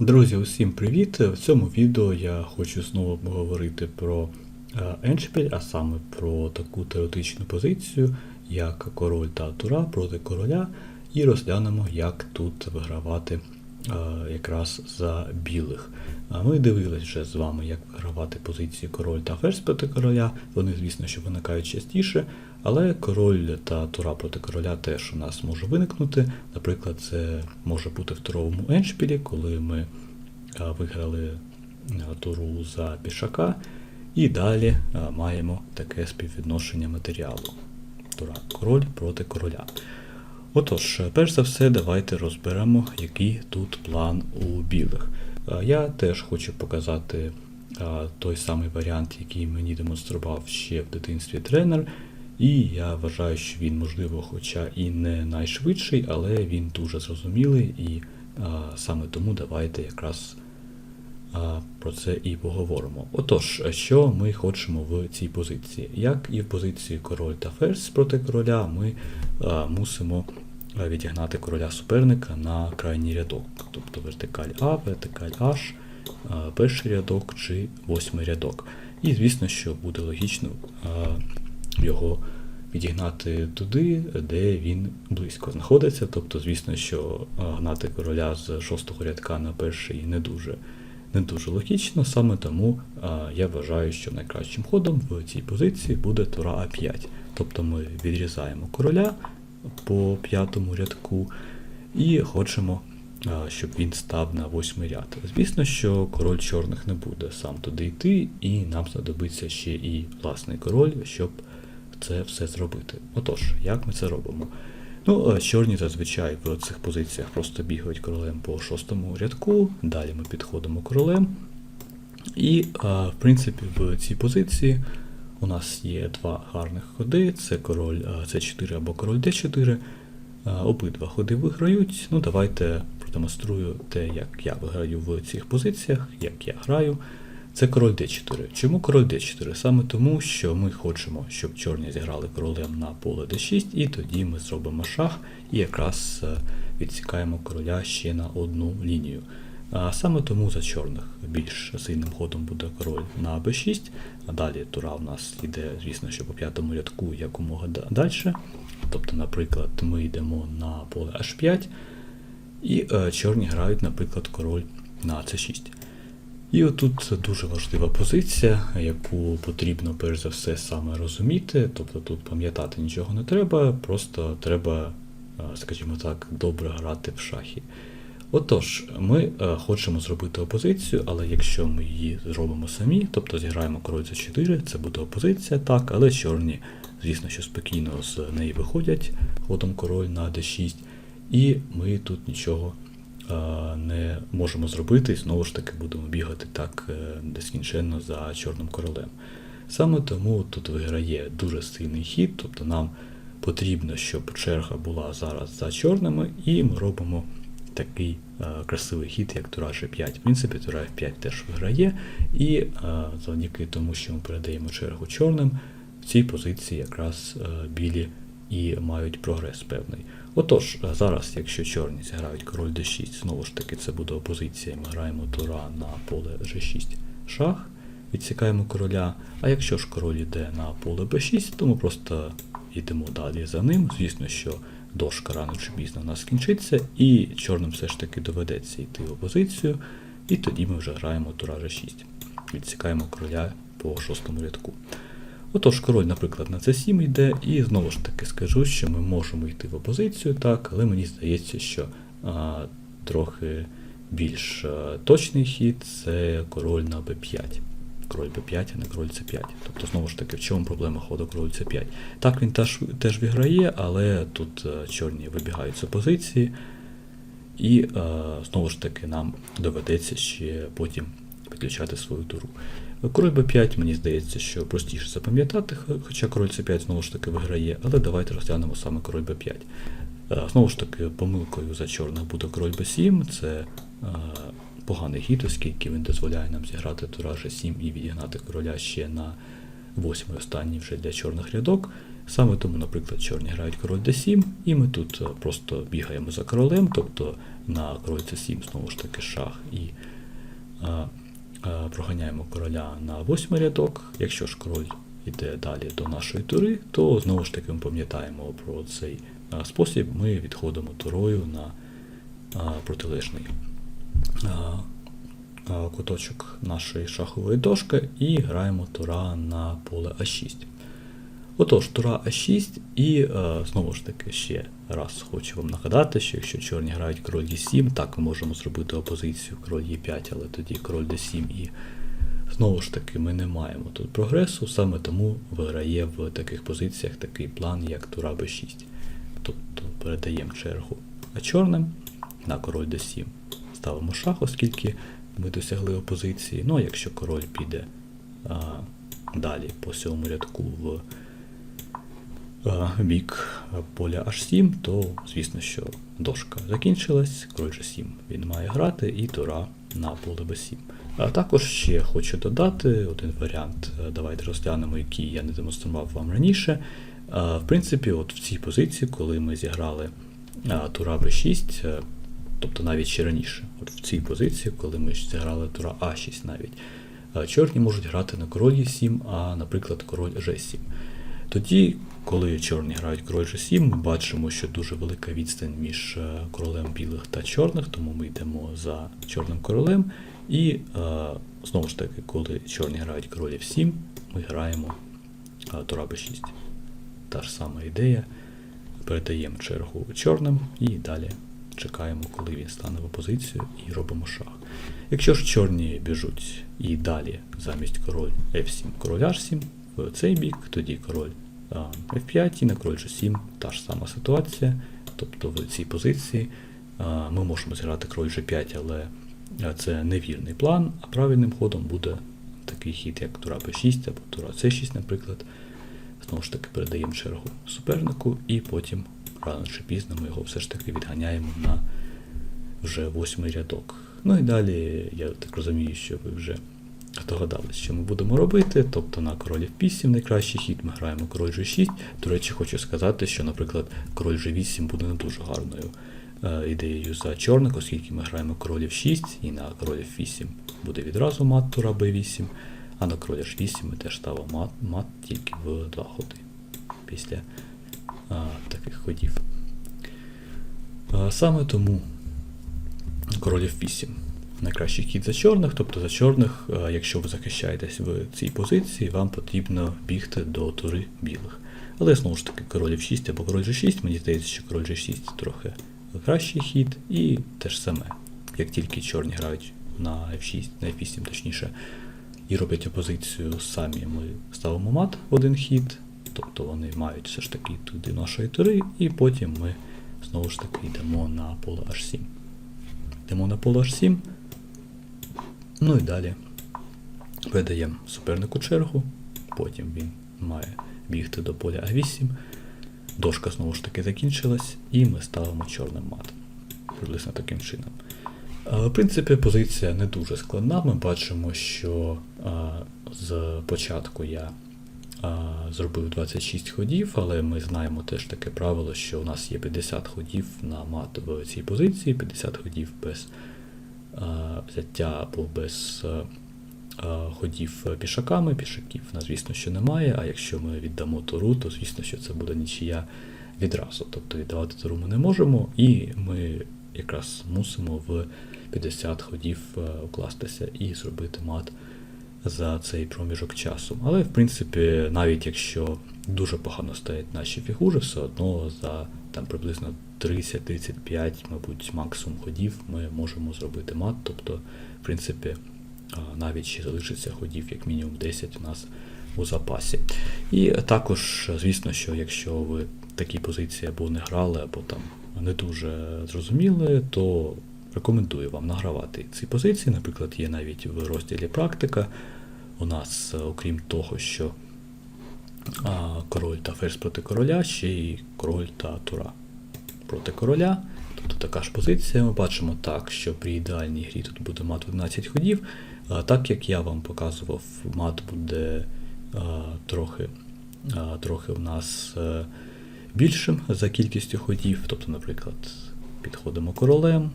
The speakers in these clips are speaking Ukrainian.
Друзі, усім привіт! В цьому відео я хочу знову поговорити про еншпіль, а саме про таку теоретичну позицію, як король та тура проти короля, і розглянемо, як тут вигравати якраз за білих. Ми дивились вже з вами, як вигравати позиції король та ферзь проти короля. Вони, звісно, що виникають частіше, але король та тура проти короля теж у нас може виникнути. Наприклад, це може бути в туровому еншпілі, коли ми виграли туру за пішака, і далі маємо таке співвідношення матеріалу. Тура король проти короля. Отож, перш за все, давайте розберемо, який тут план у білих. Я теж хочу показати той самий варіант, який мені демонстрував ще в дитинстві тренер. І я вважаю, що він, можливо, хоча і не найшвидший, але він дуже зрозумілий, і а, саме тому давайте якраз про це і поговоримо. Отож, що ми хочемо в цій позиції? Як і в позиції король та ферзь проти короля, ми мусимо відігнати короля суперника на крайній рядок, тобто вертикаль А, вертикаль H, перший рядок чи восьмий рядок. І звісно, що буде логічно його відігнати туди, де він близько знаходиться. Тобто, звісно, що гнати короля з шостого рядка на перший не дуже, не дуже логічно. Саме тому а, я вважаю, що найкращим ходом в цій позиції буде тура А5. Тобто ми відрізаємо короля по п'ятому рядку і хочемо, щоб він став на восьмий ряд. Звісно, що король чорних не буде сам туди йти, і нам знадобиться ще і власний король, щоб це все зробити. Отож, як ми це робимо? Ну, чорні зазвичай в цих позиціях просто бігають королем по шостому рядку, далі ми підходимо королем. І, в принципі, в цій позиції у нас є два гарних ходи: це король С4 або король Д4. Е, Обидва ходи виграють. Ну, давайте продемонструю те, як я виграю в цих позиціях, як я граю. Це король d4. Чому король d4? Саме тому, що ми хочемо, щоб чорні зіграли королем на поле d6, і тоді ми зробимо шах і якраз е, відсікаємо короля ще на одну лінію. А саме тому за чорних більш сильним ходом буде король на b6, а далі тура у нас йде, звісно, що по п'ятому рядку якомога далі. Тобто, наприклад, ми йдемо на поле h5, і е, чорні грають, наприклад, король на c6. І отут дуже важлива позиція, яку потрібно перш за все саме розуміти. Тобто тут пам'ятати нічого не треба, просто треба, е, скажімо так, добре грати в шахи. Отож, ми е, хочемо зробити опозицію, але якщо ми її зробимо самі, тобто зіграємо король за 4, це буде опозиція, так, але чорні, звісно, що спокійно з неї виходять ходом король на d6, і ми тут нічого е, не можемо зробити, і знову ж таки будемо бігати так е, нескінченно за чорним королем. Саме тому тут виграє дуже сильний хід, тобто нам потрібно, щоб черга була зараз за чорними, і ми робимо такий е, красивий хід, як тура G5. В принципі, тура F5 теж виграє, і е, завдяки тому, що ми передаємо чергу чорним, в цій позиції якраз е, білі і мають прогрес певний. Отож, зараз, якщо чорні зіграють король d6, знову ж таки це буде опозиція, ми граємо тура на поле g6 шах, відсікаємо короля. А якщо ж король йде на поле b6, то ми просто йдемо далі за ним. Звісно, що дошка рано чи пізно у нас скінчиться, і чорним все ж таки доведеться йти в опозицію, і тоді ми вже граємо тура g6. Відсікаємо короля по шостому рядку. Отож, король, наприклад, на c7 йде, і знову ж таки скажу, що ми можемо йти в опозицію, так, але мені здається, що а, трохи більш а, точний хід це король на b5. Король b5, а не король c5. Тобто, знову ж таки, в чому проблема ходу король c5? Так, він теж, теж виграє, але тут чорні вибігають з опозиції, і знову ж таки нам доведеться ще потім підключати свою туру. Король b5, мені здається, що простіше запам'ятати, хоча король c5 знову ж таки виграє, але давайте розглянемо саме король b5. Е, Знову ж таки, помилкою за чорних буде король b7, це е, поганий хід, оскільки він дозволяє нам зіграти тура g7 і відігнати короля ще на восьмий останній вже для чорних рядок. Саме тому, наприклад, чорні грають король d7, і ми тут е, просто бігаємо за королем, тобто на король c7 знову ж таки шах і е, е, проганяємо короля на восьмий рядок. Якщо ж король йде далі до нашої тури, то знову ж таки ми пам'ятаємо про цей е, спосіб, ми відходимо турою на е, протилежний куточок нашої шахової дошки і граємо тура на поле А6. Отож, тура А6, і е, знову ж таки ще раз хочу вам нагадати, що якщо чорні грають король Е7, так ми можемо зробити опозицію король Е5, але тоді король Д7 і знову ж таки ми не маємо тут прогресу, саме тому виграє в таких позиціях такий план, як тура Б6. Тобто передаємо чергу А чорним на король Д7. Ставимо шах, оскільки ми досягли опозиції. Ну а якщо король піде а, далі по сьомому рядку в а, бік поля H7, то звісно, що дошка закінчилась, король G7 він має грати і тура на поле B7. А також ще хочу додати один варіант, давайте розглянемо, який я не демонстрував вам раніше. В принципі, от в цій позиції, коли ми зіграли тура b6, е, тобто навіть ще раніше, от в цій позиції, коли ми зіграли тура А6 навіть, е, чорні можуть грати на король Е7, а, наприклад, король G7. Тоді, коли чорні грають король G7, ми бачимо, що дуже велика відстань між е, королем білих та чорних, тому ми йдемо за чорним королем. І е, знову ж таки, коли чорні грають король F7, ми граємо тура b6. Та ж сама ідея. Передаємо чергу чорним і далі чекаємо, коли він стане в опозицію, і робимо шах. Якщо ж чорні біжуть і далі замість король F7, король H7 в цей бік, тоді король F5 і на король G7 та ж сама ситуація. Тобто в цій позиції ми можемо зіграти король G5, але це невірний план, а правильним ходом буде такий хід, як тура B6 або тура C6, наприклад. Знову ж таки передаємо чергу супернику, і потім рано чи пізно ми його все ж таки відганяємо на вже восьмий рядок. Ну і далі, я так розумію, що ви вже здогадались, що ми будемо робити. Тобто на король F8 найкращий хід ми граємо король G6. До речі, хочу сказати, що, наприклад, король G8 буде не дуже гарною е, ідеєю за чорних, оскільки ми граємо король F6 і на король F8 буде відразу мат тура B8. А на король H8 ми теж ставимо мат, мат тільки в два ходи після а, таких ходів. А, саме тому король F8 найкращий хід за чорних, тобто за чорних, якщо ви захищаєтесь в цій позиції, вам потрібно бігти до тури білих. Але знову ж таки король F6 або король G6, мені здається, що король G6 трохи кращий хід, і те ж саме, як тільки чорні грають на F6, на F8 точніше, і роблять опозицію самі, ми ставимо мат в один хід, тобто вони мають все ж таки туди нашої тури, і потім ми знову ж таки йдемо на поле H7. Йдемо на поле H7. Ну і далі видаємо супернику чергу, потім він має бігти до поля А8. Дошка знову ж таки закінчилась, і ми ставимо чорним мат. Приблизно таким чином. В принципі, позиція не дуже складна. Ми бачимо, що з початку я зробив 26 ходів, але ми знаємо теж таке правило, що у нас є 50 ходів на мат в цій позиції, 50 ходів без взяття або без ходів пішаками. Пішаків, на, звісно, що немає, а якщо ми віддамо туру, то звісно, що це буде нічия відразу. Тобто віддавати туру ми не можемо, і ми якраз мусимо в 50 ходів укластися і зробити мат за цей проміжок часу. Але, в принципі, навіть якщо дуже погано стоять наші фігури, все одно за там приблизно 30-35, мабуть, максимум ходів ми можемо зробити мат. Тобто, в принципі, навіть ще залишиться ходів, як мінімум 10 у нас у запасі. І також, звісно, що якщо ви такі позиції або не грали, або там не дуже зрозуміли, то рекомендую вам награвати ці позиції. Наприклад, є навіть в розділі практика. У нас, окрім того, що король та ферзь проти короля, ще й король та тура проти короля. Тобто така ж позиція. Ми бачимо так, що при ідеальній грі тут буде мат 11 ходів. Так як я вам показував, мат буде трохи трохи в нас е, більшим за кількістю ходів. Тобто, наприклад, підходимо королем,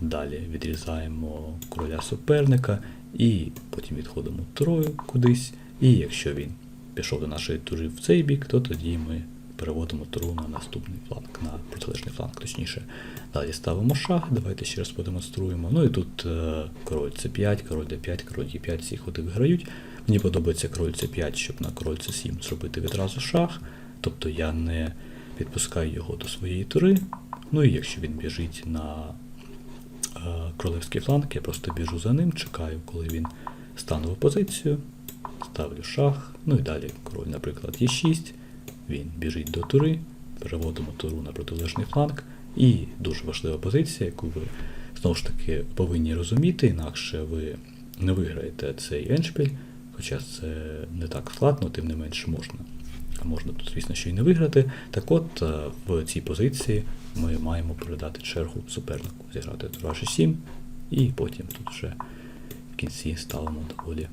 далі відрізаємо короля суперника і потім відходимо турою кудись. І якщо він пішов до нашої тури в цей бік, то тоді ми переводимо туру на наступний фланг, на протилежний фланг, точніше. Далі ставимо шах, давайте ще раз продемонструємо. Ну і тут е, король c5, король d5, король e5, всі ходи виграють. Мені подобається король c5, щоб на король c7 зробити відразу шах. Тобто я не підпускаю його до своєї тури. Ну і якщо він біжить на королевський фланг, я просто біжу за ним, чекаю, коли він стане в позицію, ставлю шах, ну і далі король, наприклад, Е6, він біжить до тури, переводимо туру на протилежний фланг. І дуже важлива позиція, яку ви знову ж таки повинні розуміти, інакше ви не виграєте цей еншпіль, хоча це не так складно, тим не менш можна. А можна тут, звісно, що і не виграти. Так от е, в цій позиції ми маємо передати чергу супернику, зіграти тура G7, і потім тут вже в кінці ставимо доволі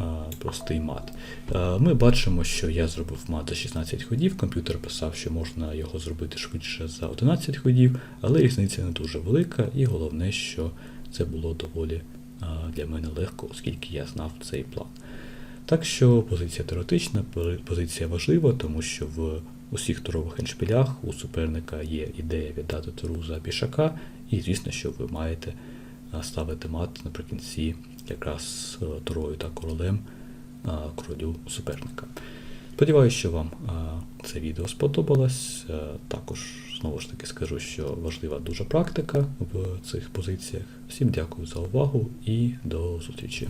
е, простий мат. Е, Ми бачимо, що я зробив мат за 16 ходів. Комп'ютер писав, що можна його зробити швидше за 11 ходів, але різниця не дуже велика, і головне, що це було доволі для мене легко, оскільки я знав цей план. Так що позиція теоретична, позиція важлива, тому що в усіх турових еншпілях у суперника є ідея віддати туру за пішака, і звісно, що ви маєте ставити мат наприкінці якраз е, турою та королем королю суперника. Сподіваюся, що вам це відео сподобалось. Е, Також знову ж таки скажу, що важлива дуже практика в цих позиціях. Всім дякую за увагу і до зустрічі.